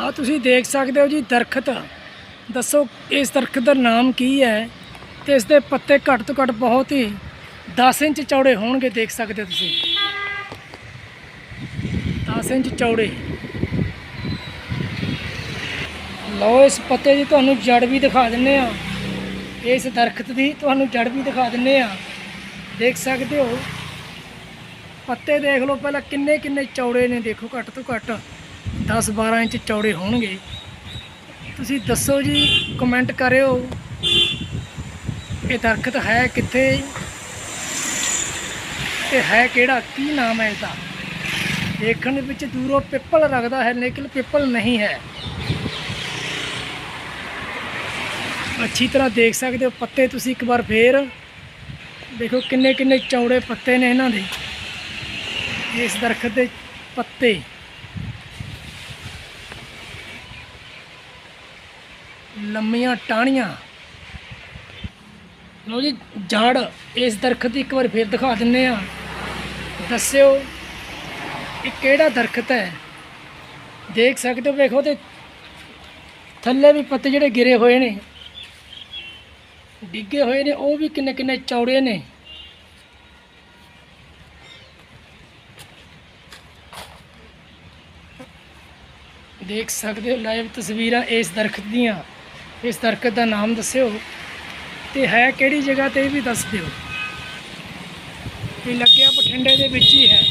ਆ ਤੁਸੀਂ ਦੇਖ ਸਕਦੇ ਹੋ ਜੀ ਦਰਖਤ। ਦੱਸੋ ਇਸ ਦਰਖਤ ਦਾ ਨਾਮ ਕੀ ਹੈ? ਤੇ ਇਸ ਦੇ ਪੱਤੇ ਘੱਟ ਤੋਂ ਘੱਟ ਬਹੁਤ ਹੀ 10 ਇੰਚ ਚੌੜੇ ਹੋਣਗੇ, ਦੇਖ ਸਕਦੇ ਹੋ ਤੁਸੀਂ। 10 ਇੰਚ ਚੌੜੇ। ਲਓ, ਇਸ ਪੱਤੇ ਦੀ ਤੁਹਾਨੂੰ ਜੜ ਵੀ ਦਿਖਾ ਦਿੰਨੇ ਆ। ਇਸ ਦਰਖਤ ਦੀ ਤੁਹਾਨੂੰ ਜੜ ਵੀ ਦਿਖਾ ਦਿੰਨੇ ਆ। ਦੇਖ ਸਕਦੇ ਹੋ। ਪੱਤੇ ਦੇਖ ਲਓ, ਪਹਿਲਾਂ ਕਿੰਨੇ ਕਿੰਨੇ ਚੌੜੇ ਨੇ, ਦੇਖੋ ਘੱਟ ਤੋਂ ਘੱਟ। 10 12 ਇੰਚ ਚੌੜੇ ਹੋਣਗੇ। ਤੁਸੀਂ ਦੱਸੋ ਜੀ ਕਮੈਂਟ ਕਰਿਓ। ਇਹ ਦਰਖਤ ਹੈ ਕਿੱਥੇ? ਤੇ ਹੈ ਕਿਹੜਾ? ਕੀ ਨਾਮ ਹੈ ਇਹਦਾ? ਦੇਖਣ ਦੇ ਵਿੱਚ ਦੂਰੋਂ ਪਿੱਪਲ ਲੱਗਦਾ ਹੈ, ਲੇਕਿਨ ਪਿੱਪਲ ਨਹੀਂ ਹੈ। ਅੱਛੀ ਤਰ੍ਹਾਂ ਦੇਖ ਸਕਦੇ ਹੋ ਪੱਤੇ ਤੁਸੀਂ ਇੱਕ ਵਾਰ ਫੇਰ। ਦੇਖੋ ਕਿੰਨੇ ਕਿੰਨੇ ਚੌੜੇ ਪੱਤੇ ਨੇ ਇਹਨਾਂ ਦੇ। ਇਸ ਦਰਖਤ ਦੇ ਪੱਤੇ। ਲੰਮੀਆਂ ਟਾਹਣੀਆਂ। ਲਓ ਜੀ, ਜੜ ਇਸ ਦਰਖਤ ਦੀ ਇੱਕ ਵਾਰ ਫੇਰ ਦਿਖਾ ਦਿੰਨੇ ਆ। ਦੱਸਿਓ ਇਹ ਕਿਹੜਾ ਦਰਖਤ ਹੈ? ਦੇਖ ਸਕਦੇ ਹੋ, ਵੇਖੋ ਤੇ ਥੱਲੇ ਵੀ ਪੱਤੇ ਜਿਹੜੇ ਗਿਰੇ ਹੋਏ ਨੇ, ਡਿੱਗੇ ਹੋਏ ਨੇ, ਉਹ ਵੀ ਕਿੰਨੇ ਕਿੰਨੇ ਚੌੜੇ ਨੇ। ਦੇਖ ਸਕਦੇ ਹੋ, ਲਾਈਵ ਤਸਵੀਰਾਂ ਇਸ ਦਰਖਤ ਦੀਆਂ। ਇਸ ਦਰਖਤ ਦਾ ਨਾਮ ਦੱਸਿਓ ਤੇ ਹੈ ਕਿਹੜੀ ਜਗ੍ਹਾ ਤੇ ਇਹ ਵੀ ਦੱਸ ਦਿਓ। ਇਹ ਲੱਗਿਆ ਬਠਿੰਡੇ ਦੇ ਵਿੱਚ ਹੀ ਹੈ।